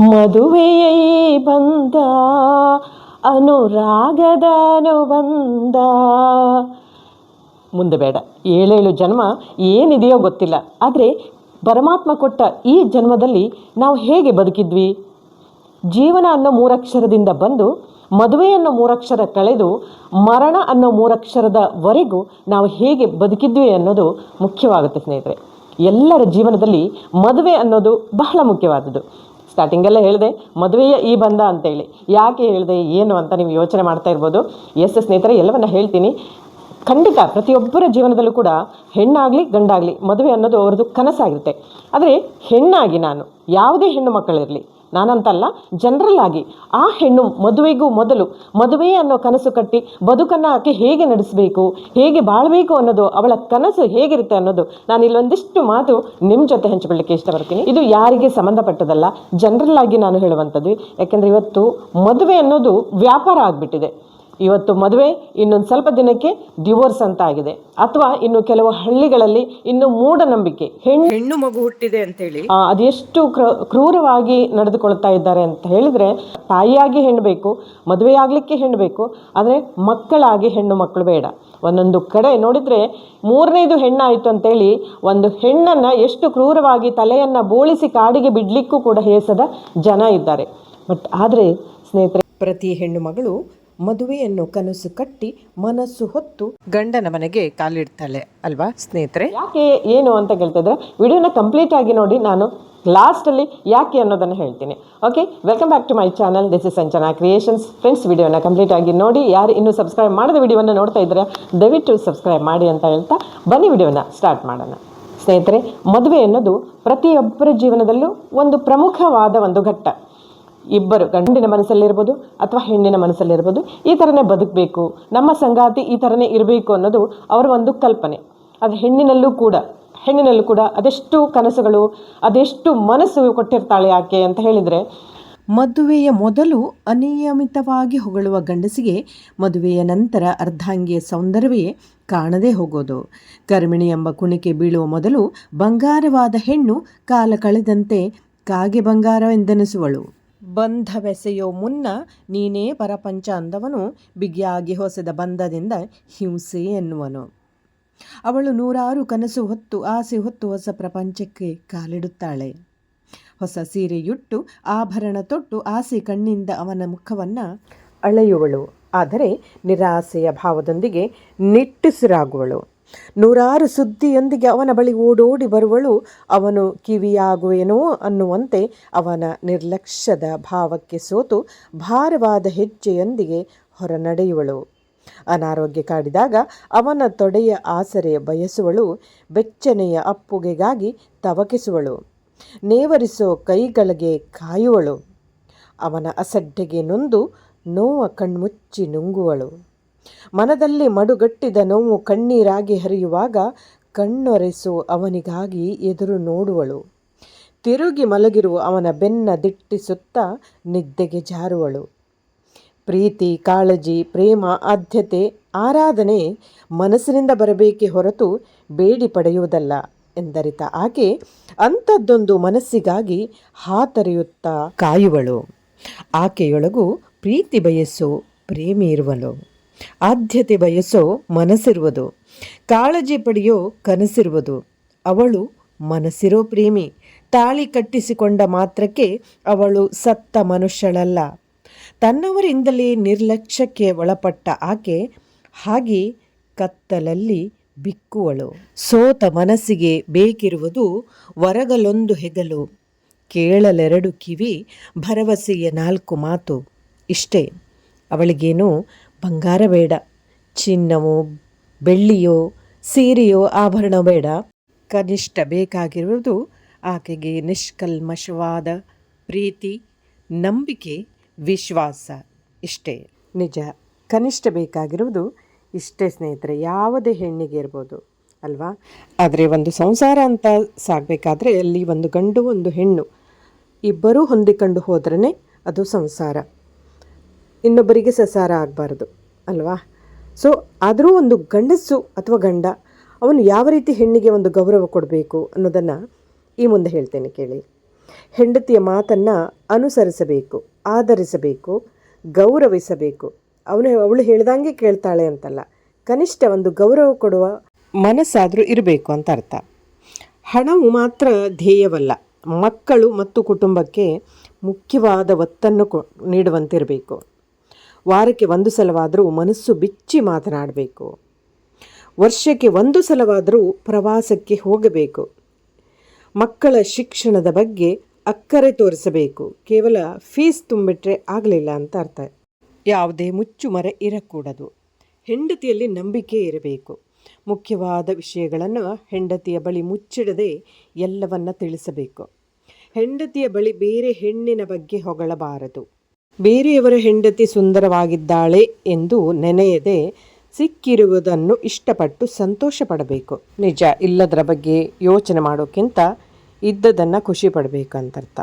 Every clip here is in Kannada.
ಮದುವೆಯ ಬಂದ ಅನುರಾಗದ ಅನುಬಂಧ ಮುಂದೆ ಬೇಡ ಏಳೇಳು ಜನ್ಮ ಏನಿದೆಯೋ ಗೊತ್ತಿಲ್ಲ. ಆದರೆ ಪರಮಾತ್ಮ ಕೊಟ್ಟ ಈ ಜನ್ಮದಲ್ಲಿ ನಾವು ಹೇಗೆ ಬದುಕಿದ್ವಿ? ಜೀವನ ಅನ್ನೋ ಮೂರಕ್ಷರದಿಂದ ಬಂದು, ಮದುವೆ ಅನ್ನೋ ಮೂರಕ್ಷರ ಕಳೆದು, ಮರಣ ಅನ್ನೋ ಮೂರಕ್ಷರದವರೆಗೂ ನಾವು ಹೇಗೆ ಬದುಕಿದ್ವಿ ಅನ್ನೋದು ಮುಖ್ಯವಾಗುತ್ತೆ ಸ್ನೇಹಿತರೆ. ಎಲ್ಲರ ಜೀವನದಲ್ಲಿ ಮದುವೆ ಅನ್ನೋದು ಬಹಳ ಮುಖ್ಯವಾದದ್ದು. ಸ್ಟಾರ್ಟಿಂಗಲ್ಲೇ ಹೇಳಿದೆ, ಮದುವೆಯ ಈ ಬಂಧ ಅಂತೇಳಿ. ಯಾಕೆ ಹೇಳಿದೆ, ಏನು ಅಂತ ನೀವು ಯೋಚನೆ ಮಾಡ್ತಾ ಇರ್ಬೋದು. ಎಸ್ ಸ್ನೇಹಿತರೆ, ಎಲ್ಲವನ್ನ ಹೇಳ್ತೀನಿ. ಖಂಡಿತ ಪ್ರತಿಯೊಬ್ಬರ ಜೀವನದಲ್ಲೂ ಕೂಡ ಹೆಣ್ಣಾಗಲಿ, ಗಂಡಾಗಲಿ ಮದುವೆ ಅನ್ನೋದು ಅವ್ರದ್ದು ಕನಸಾಗಿರುತ್ತೆ. ಆದರೆ ಹೆಣ್ಣಾಗಿ ನಾನು ಯಾವುದೇ ಹೆಣ್ಣು ಮಕ್ಕಳಿರಲಿ ನಾನಂತಲ್ಲ ಜನರಲ್ ಆಗಿ ಆ ಹೆಣ್ಣು ಮದುವೆಗೂ ಮೊದಲು ಮದುವೆ ಅನ್ನೋ ಕನಸು ಕಟ್ಟಿ ಬದುಕನ್ನು ಆಕೆ ಹೇಗೆ ನಡೆಸಬೇಕು, ಹೇಗೆ ಬಾಳಬೇಕು ಅನ್ನೋದು, ಅವಳ ಕನಸು ಹೇಗಿರುತ್ತೆ ಅನ್ನೋದು ನಾನು ಇಲ್ಲೊಂದಿಷ್ಟು ಮಾತು ನಿಮ್ಮ ಜೊತೆ ಹಂಚಿಕೊಳ್ಳಿಕ್ಕೆ ಇಷ್ಟಪಡ್ತೀನಿ. ಇದು ಯಾರಿಗೆ ಸಂಬಂಧಪಟ್ಟದಲ್ಲ ಜನರಲ್ ಆಗಿ ನಾನು ಹೇಳುವಂಥದ್ದು. ಯಾಕೆಂದರೆ ಇವತ್ತು ಮದುವೆ ಅನ್ನೋದು ವ್ಯಾಪಾರ ಆಗಿಬಿಟ್ಟಿದೆ. ಇವತ್ತು ಮದುವೆ ಇನ್ನೊಂದು ಸ್ವಲ್ಪ ದಿನಕ್ಕೆ ಡಿವೋರ್ಸ್ ಅಂತ ಆಗಿದೆ ಅಥವಾ ಇನ್ನು ಕೆಲವು ಹಳ್ಳಿಗಳಲ್ಲಿ ಇನ್ನು ಮೂಢನಂಬಿಕೆ ಹೆಣ್ಣು ಹೆಣ್ಣು ಮಗು ಹುಟ್ಟಿದೆ ಅಂತ ಹೇಳಿ ಅದೆಷ್ಟು ಕ್ರ ಕ್ರೂರವಾಗಿ ನಡೆದುಕೊಳ್ತಾ ಇದ್ದಾರೆ ಅಂತ ಹೇಳಿದ್ರೆ ತಾಯಿಯಾಗಿ ಹೆಣ್ಣು ಬೇಕು ಮದುವೆಯಾಗಲಿಕ್ಕೆ ಹೆಣ್ಣು ಬೇಕು ಆದರೆ ಮಕ್ಕಳಾಗಿ ಹೆಣ್ಣು ಮಕ್ಕಳು ಬೇಡ. ಒಂದೊಂದು ಕಡೆ ನೋಡಿದರೆ ಮೂರನೇದು ಹೆಣ್ಣಾಯಿತು ಅಂತೇಳಿ ಒಂದು ಹೆಣ್ಣನ್ನು ಎಷ್ಟು ಕ್ರೂರವಾಗಿ ತಲೆಯನ್ನು ಬೋಳಿಸಿ ಕಾಡಿಗೆ ಬಿಡಲಿಕ್ಕೂ ಕೂಡ ಹೇಸದ ಜನ ಇದ್ದಾರೆ. ಬಟ್ ಆದರೆ ಸ್ನೇಹಿತರೆ ಪ್ರತಿ ಹೆಣ್ಣು ಮಗಳು ಮದುವೆಯನ್ನು ಕನಸು ಕಟ್ಟಿ ಮನಸ್ಸು ಹೊತ್ತು ಗಂಡನ ಮನೆಗೆ ಕಾಲಿಡ್ತಾಳೆ. ಅಲ್ವಾ ಸ್ನೇಹಿತರೆ? ಯಾಕೆ, ಏನು ಅಂತ ಕೇಳ್ತಾ ಇದ್ರೆ ವಿಡಿಯೋನ ಕಂಪ್ಲೀಟ್ ಆಗಿ ನೋಡಿ ನಾನು ಲಾಸ್ಟಲ್ಲಿ ಯಾಕೆ ಅನ್ನೋದನ್ನು ಹೇಳ್ತೀನಿ. Okay welcome back to my channel this is Sanchana creations friends ವಿಡಿಯೋನ ಕಂಪ್ಲೀಟ್ ಆಗಿ ನೋಡಿ. ಯಾರು ಇನ್ನೂ ಸಬ್ಸ್ಕ್ರೈಬ್ ಮಾಡದ ವಿಡಿಯೋನ ನೋಡ್ತಾ ಇದ್ರೆ, ದಯವಿಟ್ಟು ಸಬ್ಸ್ಕ್ರೈಬ್ ಮಾಡಿ ಅಂತ ಹೇಳ್ತಾ ಬನ್ನಿ ವಿಡಿಯೋನ ಸ್ಟಾರ್ಟ್ ಮಾಡೋಣ. ಸ್ನೇಹಿತರೆ, ಮದುವೆ ಅನ್ನೋದು ಪ್ರತಿಯೊಬ್ಬರ ಜೀವನದಲ್ಲೂ ಒಂದು ಪ್ರಮುಖವಾದ ಒಂದು ಘಟ್ಟ. ಇಬ್ಬರು ಗಂಡಿನ ಮನಸ್ಸಲ್ಲಿರ್ಬೋದು ಅಥವಾ ಹೆಣ್ಣಿನ ಮನಸ್ಸಲ್ಲಿರ್ಬೋದು ಈ ಥರನೇ ಬದುಕಬೇಕು. ನಮ್ಮ ಸಂಗಾತಿ ಈ ಥರನೇ ಇರಬೇಕು ಅನ್ನೋದು ಅವರ ಒಂದು ಕಲ್ಪನೆ. ಅದು ಹೆಣ್ಣಿನಲ್ಲೂ ಕೂಡ ಹೆಣ್ಣಿನಲ್ಲೂ ಕೂಡ ಅದೆಷ್ಟು ಕನಸುಗಳು, ಅದೆಷ್ಟು ಮನಸ್ಸು ಕೊಟ್ಟಿರ್ತಾಳೆ ಯಾಕೆ ಅಂತ ಹೇಳಿದರೆ ಮದುವೆಯ ಮೊದಲು ಅನಿಯಮಿತವಾಗಿ ಹೊಗಳುವ ಗಂಡಸಿಗೆ ಮದುವೆಯ ನಂತರ ಅರ್ಧಾಂಗಿಯ ಸೌಂದರ್ಯವೇ ಕಾಣದೇ ಹೋಗೋದು. ಕರ್ಮಿಣಿ ಎಂಬ ಕುಣಿಕೆ ಬೀಳುವ ಮೊದಲು ಬಂಗಾರವಾದ ಹೆಣ್ಣು ಕಾಲ ಕಳೆದಂತೆ ಕಾಗೆ ಬಂಗಾರ ಎಂದೆನಿಸುವಳು. ಬಂಧವೆಸೆಯೋ ಮುನ್ನ ನೀನೇ ಪರಪಂಚ ಅಂದವನು ಬಿಗಿಯಾಗಿ ಹೊಸೆದ ಬಂಧದಿಂದ ಹಿಂಸೆ ಎನ್ನುವನು. ಅವಳು ನೂರಾರು ಕನಸು ಹೊತ್ತು, ಆಸೆ ಹೊತ್ತು ಹೊಸ ಪ್ರಪಂಚಕ್ಕೆ ಕಾಲಿಡುತ್ತಾಳೆ. ಹೊಸ ಸೀರೆಯುಟ್ಟು, ಆಭರಣ ತೊಟ್ಟು, ಆಸೆ ಕಣ್ಣಿಂದ ಅವನ ಮುಖವನ್ನು ಅಳೆಯುವಳು. ಆದರೆ ನಿರಾಸೆಯ ಭಾವದೊಂದಿಗೆ ನಿಟ್ಟುಸಿರಾಗುವಳು. ನೂರಾರು ಸುದ್ದಿಯೊಂದಿಗೆ ಅವನ ಬಳಿ ಓಡೋಡಿ ಬರುವಳು, ಅವನು ಕಿವಿಯಾಗುವೆನೋ ಅನ್ನುವಂತೆ ಅವನ ನಿರ್ಲಕ್ಷ್ಯದ ಭಾವಕ್ಕೆ ಸೋತು ಭಾರವಾದ ಹೆಜ್ಜೆಯೊಂದಿಗೆ ಹೊರನಡೆಯುವಳು. ಅನಾರೋಗ್ಯ ಕಾಡಿದಾಗ ಅವನ ತೊಡೆಯ ಆಸರೆ ಬಯಸುವಳು, ಬೆಚ್ಚನೆಯ ಅಪ್ಪುಗೆಗಾಗಿ ತವಕಿಸುವಳು, ನೇವರಿಸೋ ಕೈಗಳಿಗೆ ಕಾಯುವಳು. ಅವನ ಅಸಡ್ಡೆಗೆ ನೊಂದು ನೋವ ಕಣ್ಮುಚ್ಚಿ ನುಂಗುವಳು. ಮನದಲ್ಲಿ ಮಡುಗಟ್ಟಿದ ನೋವು ಕಣ್ಣೀರಾಗಿ ಹರಿಯುವಾಗ ಕಣ್ಣೊರೆಸು ಅವನಿಗಾಗಿ ಎದುರು ನೋಡುವಳು. ತಿರುಗಿ ಮಲಗಿರುವ ಅವನ ಬೆನ್ನ ದಿಟ್ಟಿಸುತ್ತಾ ನಿದ್ದೆಗೆ ಜಾರುವಳು. ಪ್ರೀತಿ, ಕಾಳಜಿ, ಪ್ರೇಮ, ಆದ್ಯತೆ, ಆರಾಧನೆ ಮನಸ್ಸಿನಿಂದ ಬರಬೇಕೆ ಹೊರತು ಬೇಡಿ ಪಡೆಯುವುದಲ್ಲ ಎಂದರಿತ ಆಕೆ ಅಂಥದ್ದೊಂದು ಮನಸ್ಸಿಗಾಗಿ ಹಾತರೆಯುತ್ತಾ ಕಾಯುವಳು. ಆಕೆಯೊಳಗೂ ಪ್ರೀತಿ ಬಯಸು ಪ್ರೇಮಿ ಇರುವಳು. ಆದ್ಯತೆ ಬಯಸೋ ಮನಸ್ಸಿರುವುದು. ಕಾಳಜಿ ಪಡೆಯೋ ಕನಸಿರುವುದು. ಅವಳು ಮನಸ್ಸಿರೋ ಪ್ರೇಮಿ. ತಾಳಿ ಕಟ್ಟಿಸಿಕೊಂಡ ಮಾತ್ರಕ್ಕೆ ಅವಳು ಸತ್ತ ಮನುಷ್ಯಳಲ್ಲ. ತನ್ನವರಿಂದಲೇ ನಿರ್ಲಕ್ಷ್ಯಕ್ಕೆ ಒಳಪಟ್ಟ ಆಕೆ ಹಾಗೆ ಕತ್ತಲಲ್ಲಿ ಬಿಕ್ಕುವಳು. ಸೋತ ಮನಸ್ಸಿಗೆ ಬೇಕಿರುವುದು ಹೊರಗಲೊಂದು ಹೆಗಲು. ಕೇಳಲೆರಡು ಕಿವಿ, ಭರವಸೆಯ ನಾಲ್ಕು ಮಾತು. ಇಷ್ಟೇ. ಅವಳಿಗೇನು ಬಂಗಾರ ಬೇಡ. ಚಿನ್ನವೋ, ಬೆಳ್ಳಿಯೋ, ಸೀರೆಯೋ ಆಭರಣ ಬೇಡ. ಕನಿಷ್ಠ ಬೇಕಾಗಿರುವುದು ಆಕೆಗೆ ನಿಷ್ಕಲ್ಮಶವಾದ ಪ್ರೀತಿ, ನಂಬಿಕೆ, ವಿಶ್ವಾಸ. ಇಷ್ಟೇ. ನಿಜ. ಕನಿಷ್ಠ ಬೇಕಾಗಿರುವುದು ಇಷ್ಟೇ ಸ್ನೇಹಿತರೆ. ಯಾವುದೇ ಹೆಣ್ಣಿಗೆ ಇರ್ಬೋದು. ಅಲ್ವಾ? ಆದರೆ ಒಂದು ಸಂಸಾರ ಅಂತ ಸಾಗಬೇಕಾದ್ರೆ ಅಲ್ಲಿ ಒಂದು ಗಂಡು, ಒಂದು ಹೆಣ್ಣು. ಇಬ್ಬರೂ ಹೊಂದಿಕೊಂಡು ಹೋದ್ರೇ ಅದು ಸಂಸಾರ. ಇನ್ನೊಬ್ಬರಿಗೆ ಸಸಾರ ಆಗಬಾರ್ದು, ಅಲ್ವಾ? ಸೊ ಆದರೂ ಒಂದು ಗಂಡಸು ಅಥವಾ ಗಂಡ, ಅವನು ಯಾವ ರೀತಿ ಹೆಣ್ಣಿಗೆ ಒಂದು ಗೌರವ ಕೊಡಬೇಕು ಅನ್ನೋದನ್ನು ಈ ಮುಂದೆ ಹೇಳ್ತೇನೆ ಕೇಳಿ. ಹೆಂಡತಿಯ ಮಾತನ್ನು ಅನುಸರಿಸಬೇಕು, ಆಧರಿಸಬೇಕು, ಗೌರವಿಸಬೇಕು. ಅವನು, ಅವಳು ಹೇಳ್ದಂಗೆ ಕೇಳ್ತಾಳೆ ಅಂತಲ್ಲ. ಕನಿಷ್ಠ ಒಂದು ಗೌರವ ಕೊಡುವ ಮನಸ್ಸಾದರೂ ಇರಬೇಕು ಅಂತ ಅರ್ಥ. ಹಣವು ಮಾತ್ರ ಧ್ಯೇಯವಲ್ಲ. ಮಕ್ಕಳು ಮತ್ತು ಕುಟುಂಬಕ್ಕೆ ಮುಖ್ಯವಾದ ಒತ್ತನ್ನು ಕೊ, ನೀಡುವಂತಿರಬೇಕು. ವಾರಕ್ಕೆ ಒಂದು ಸಲವಾದರೂ ಮನಸ್ಸು ಬಿಚ್ಚಿ ಮಾತನಾಡಬೇಕು. ವರ್ಷಕ್ಕೆ ಒಂದು ಸಲವಾದರೂ ಪ್ರವಾಸಕ್ಕೆ ಹೋಗಬೇಕು. ಮಕ್ಕಳ ಶಿಕ್ಷಣದ ಬಗ್ಗೆ ಅಕ್ಕರೆ ತೋರಿಸಬೇಕು. ಕೇವಲ ಫೀಸ್ ತುಂಬಿಟ್ರೆ ಆಗಲಿಲ್ಲ ಅಂತ ಅರ್ಥ. ಯಾವುದೇ ಮುಚ್ಚುಮರೆ ಇರಕೂಡದು. ಹೆಂಡತಿಯಲ್ಲಿ ನಂಬಿಕೆ ಇರಬೇಕು. ಮುಖ್ಯವಾದ ವಿಷಯಗಳನ್ನು ಹೆಂಡತಿಯ ಬಳಿ ಮುಚ್ಚಿಡದೆ ಎಲ್ಲವನ್ನ ತಿಳಿಸಬೇಕು. ಹೆಂಡತಿಯ ಬಳಿ ಬೇರೆ ಹೆಣ್ಣಿನ ಬಗ್ಗೆ ಹೊಗಳಬಾರದು. ಬೇರೆಯವರ ಹೆಂಡತಿ ಸುಂದರವಾಗಿದ್ದಾಳೆ ಎಂದು ನೆನೆಯದೆ ಸಿಕ್ಕಿರುವುದನ್ನು ಇಷ್ಟಪಟ್ಟು ಸಂತೋಷ ಪಡಬೇಕು ನಿಜ, ಇಲ್ಲದರ ಬಗ್ಗೆ ಯೋಚನೆ ಮಾಡೋಕ್ಕಿಂತ ಇದ್ದದನ್ನು ಖುಷಿ ಪಡಬೇಕಂತರ್ಥ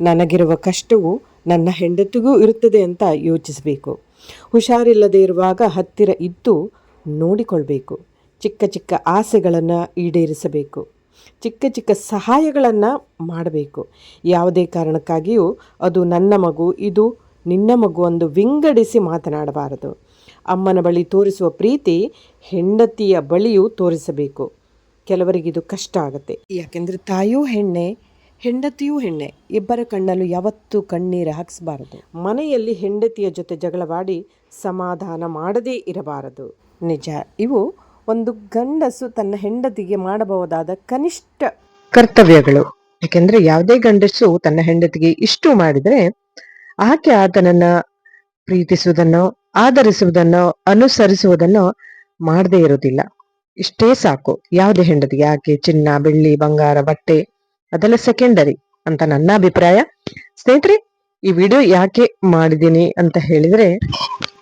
ನನಗಿರುವ ಕಷ್ಟವು ನನ್ನ ಹೆಂಡತಿಗೂ ಇರುತ್ತದೆ ಅಂತ ಯೋಚಿಸಬೇಕು. ಹುಷಾರಿಲ್ಲದೆ ಇರುವಾಗ ಹತ್ತಿರ ಇದ್ದು ನೋಡಿಕೊಳ್ಬೇಕು. ಚಿಕ್ಕ ಚಿಕ್ಕ ಆಸೆಗಳನ್ನು ಈಡೇರಿಸಬೇಕು. ಚಿಕ್ಕ ಚಿಕ್ಕ ಸಹಾಯಗಳನ್ನು ಮಾಡಬೇಕು. ಯಾವುದೇ ಕಾರಣಕ್ಕಾಗಿಯೂ ಅದು ನನ್ನ ಮಗು, ಇದು ನಿನ್ನ ಮಗುವೊಂದು ವಿಂಗಡಿಸಿ ಮಾತನಾಡಬಾರದು. ಅಮ್ಮನ ಬಳಿ ತೋರಿಸುವ ಪ್ರೀತಿ ಹೆಂಡತಿಯ ಬಳಿಯೂ ತೋರಿಸಬೇಕು. ಕೆಲವರಿಗೆ ಇದು ಕಷ್ಟ ಆಗುತ್ತೆ. ಯಾಕೆಂದರೆ ತಾಯಿಯೂ ಹೆಣ್ಣೆ, ಹೆಂಡತಿಯೂ ಹೆಣ್ಣೆ. ಇಬ್ಬರ ಕಣ್ಣಲ್ಲೂ ಯಾವತ್ತೂ ಕಣ್ಣೀರು ಹಾಕಿಸಬಾರದು. ಮನೆಯಲ್ಲಿ ಹೆಂಡತಿಯ ಜೊತೆ ಜಗಳವಾಡಿ ಸಮಾಧಾನ ಮಾಡದೇ ಇರಬಾರದು. ನಿಜ, ಇವು ಒಂದು ಗಂಡಸು ತನ್ನ ಹೆಂಡತಿಗೆ ಮಾಡಬಹುದಾದ ಕನಿಷ್ಠ ಕರ್ತವ್ಯಗಳು. ಯಾಕೆಂದ್ರೆ ಯಾವುದೇ ಗಂಡಸು ತನ್ನ ಹೆಂಡತಿಗೆ ಇಷ್ಟು ಮಾಡಿದ್ರೆ ಆಕೆ ಆತನನ್ನ ಪ್ರೀತಿಸುವುದನ್ನು, ಆಧರಿಸುವುದನ್ನು, ಅನುಸರಿಸುವುದನ್ನು ಮಾಡದೇ ಇರುವುದಿಲ್ಲ. ಇಷ್ಟೇ ಸಾಕು. ಯಾವುದೇ ಹೆಂಡತಿಗೆ ಆಕೆ ಚಿನ್ನ, ಬೆಳ್ಳಿ, ಬಂಗಾರ, ಬಟ್ಟೆ, ಅದೆಲ್ಲ ಸೆಕೆಂಡರಿ ಅಂತ ನನ್ನ ಅಭಿಪ್ರಾಯ. ಸ್ನೇಹಿತರೆ, ಈ ವಿಡಿಯೋ ಯಾಕೆ ಮಾಡಿದ್ದೀನಿ ಅಂತ ಹೇಳಿದ್ರೆ,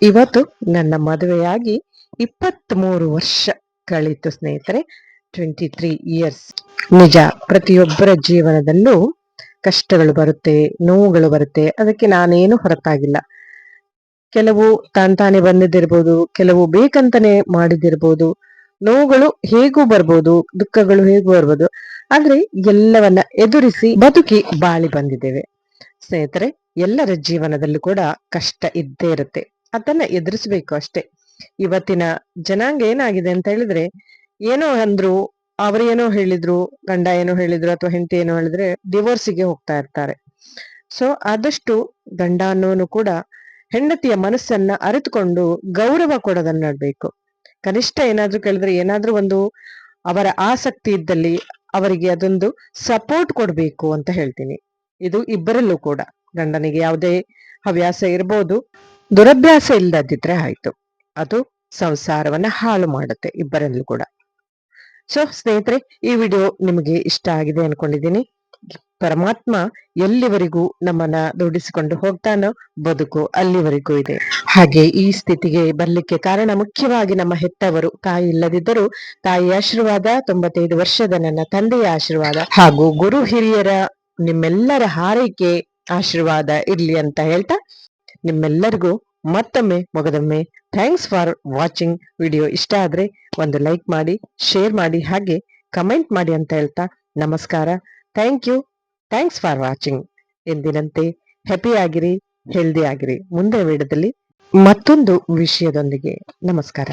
ಇವತ್ತು ನನ್ನ ಮದುವೆಯಾಗಿ ಇಪ್ಪತ್ತ್ ಮೂರು ವರ್ಷ ಕಳೀತು ಸ್ನೇಹಿತರೆ. ಟ್ವೆಂಟಿ ತ್ರೀ ಇಯರ್ಸ್ ನಿಜ, ಪ್ರತಿಯೊಬ್ಬರ ಜೀವನದಲ್ಲೂ ಕಷ್ಟಗಳು ಬರುತ್ತೆ, ನೋವುಗಳು ಬರುತ್ತೆ, ಅದಕ್ಕೆ ನಾನೇನು ಹೊರತಾಗಿಲ್ಲ. ಕೆಲವು ತಾನ್ ತಾನೇ ಬಂದಿದ್ದಿರ್ಬೋದು, ಕೆಲವು ಬೇಕಂತಾನೆ ಮಾಡಿದಿರ್ಬೋದು ನೋವುಗಳು ಹೇಗೂ ಬರ್ಬೋದು, ದುಃಖಗಳು ಹೇಗೂ ಬರ್ಬೋದು, ಆದ್ರೆ ಎಲ್ಲವನ್ನ ಎದುರಿಸಿ ಬದುಕಿ ಬಾಳಿ ಬಂದಿದ್ದೇವೆ. ಸ್ನೇಹಿತರೆ, ಎಲ್ಲರ ಜೀವನದಲ್ಲೂ ಕೂಡ ಕಷ್ಟ ಇದ್ದೇ ಇರುತ್ತೆ. ಅದನ್ನ ಎದುರಿಸ್ಬೇಕು ಅಷ್ಟೇ. ಇವತ್ತಿನ ಜನಾಂಗ ಏನಾಗಿದೆ ಅಂತ ಹೇಳಿದ್ರೆ, ಏನೋ ಅಂದ್ರು ಅವ್ರು ಏನೋ ಹೇಳಿದ್ರು, ಗಂಡ ಏನೋ ಹೇಳಿದ್ರು ಅಥವಾ ಹೆಂಡತಿ ಏನೋ ಹೇಳಿದ್ರೆ ಡಿವೋರ್ಸಿಗೆ ಹೋಗ್ತಾ ಇರ್ತಾರೆ. ಸೊ ಆದಷ್ಟು ಗಂಡ ಅನ್ನೋನು ಕೂಡ ಹೆಂಡತಿಯ ಮನಸ್ಸನ್ನ ಅರಿತುಕೊಂಡು ಗೌರವ ಕೊಡೋದನ್ನ ನೋಡ್ಬೇಕು. ಕನಿಷ್ಠ ಏನಾದ್ರೂ ಕೇಳಿದ್ರೆ ಏನಾದ್ರೂ ಒಂದು ಅವರ ಆಸಕ್ತಿ ಇದ್ದಲ್ಲಿ ಅವರಿಗೆ ಅದೊಂದು ಸಪೋರ್ಟ್ ಕೊಡ್ಬೇಕು ಅಂತ ಹೇಳ್ತೀನಿ. ಇದು ಇಬ್ಬರಲ್ಲೂ ಕೂಡ. ಗಂಡನಿಗೆ ಯಾವುದೇ ಹವ್ಯಾಸ ಇರ್ಬೋದು. ದುರಭ್ಯಾಸ ಇಲ್ಲದಿದ್ರೆ ಆಯ್ತು. ಅದು ಸಂಸಾರವನ್ನ ಹಾಳು ಮಾಡುತ್ತೆ ಇಬ್ಬರಲ್ಲೂ ಕೂಡ. ಸೊ ಸ್ನೇಹಿತರೆ, ಈ ವಿಡಿಯೋ ನಿಮಗೆ ಇಷ್ಟ ಆಗಿದೆ ಅನ್ಕೊಂಡಿದ್ದೀನಿ. ಪರಮಾತ್ಮ ಎಲ್ಲಿವರೆಗೂ ನಮ್ಮನ್ನ ದುಡಿಸಿಕೊಂಡು ಹೋಗ್ತಾನೋ ಬದುಕು ಅಲ್ಲಿವರೆಗೂ ಇದೆ. ಹಾಗೆ ಈ ಸ್ಥಿತಿಗೆ ಬರ್ಲಿಕ್ಕೆ ಕಾರಣ ಮುಖ್ಯವಾಗಿ ನಮ್ಮ ಹೆತ್ತವರು, ತಾಯಿ ಇಲ್ಲದಿದ್ದರೂ ತಾಯಿ ಆಶೀರ್ವಾದ, ತೊಂಬತ್ತೈದು ವರ್ಷದ ನನ್ನ ತಂದೆಯ ಆಶೀರ್ವಾದ ಹಾಗೂ ಗುರು ಹಿರಿಯರ ನಿಮ್ಮೆಲ್ಲರ ಹಾರೈಕೆ ಆಶೀರ್ವಾದ ಇರ್ಲಿ ಅಂತ ಹೇಳ್ತಾ ನಿಮ್ಮೆಲ್ಲರಿಗೂ ಮತ್ತೊಮ್ಮೆ ಮೊಗದೊಮ್ಮೆ ಥ್ಯಾಂಕ್ಸ್ ಫಾರ್ ವಾಚಿಂಗ್ ವಿಡಿಯೋ ಇಷ್ಟ ಆದ್ರೆ ಒಂದು ಲೈಕ್ ಮಾಡಿ ಶೇರ್ ಮಾಡಿ, ಹಾಗೆ ಕಮೆಂಟ್ ಮಾಡಿ ಅಂತ ಹೇಳ್ತಾ ನಮಸ್ಕಾರ. Thank you thanks for watching ಎಂದಿನಂತೆ ಹ್ಯಾಪಿ ಆಗಿರಿ ಹೆಲ್ದಿ ಆಗಿರಿ. ಮುಂದೆ ವಿಡದಲ್ಲಿ ಮತ್ತೊಂದು ವಿಷಯದೊಂದಿಗೆ ನಮಸ್ಕಾರ.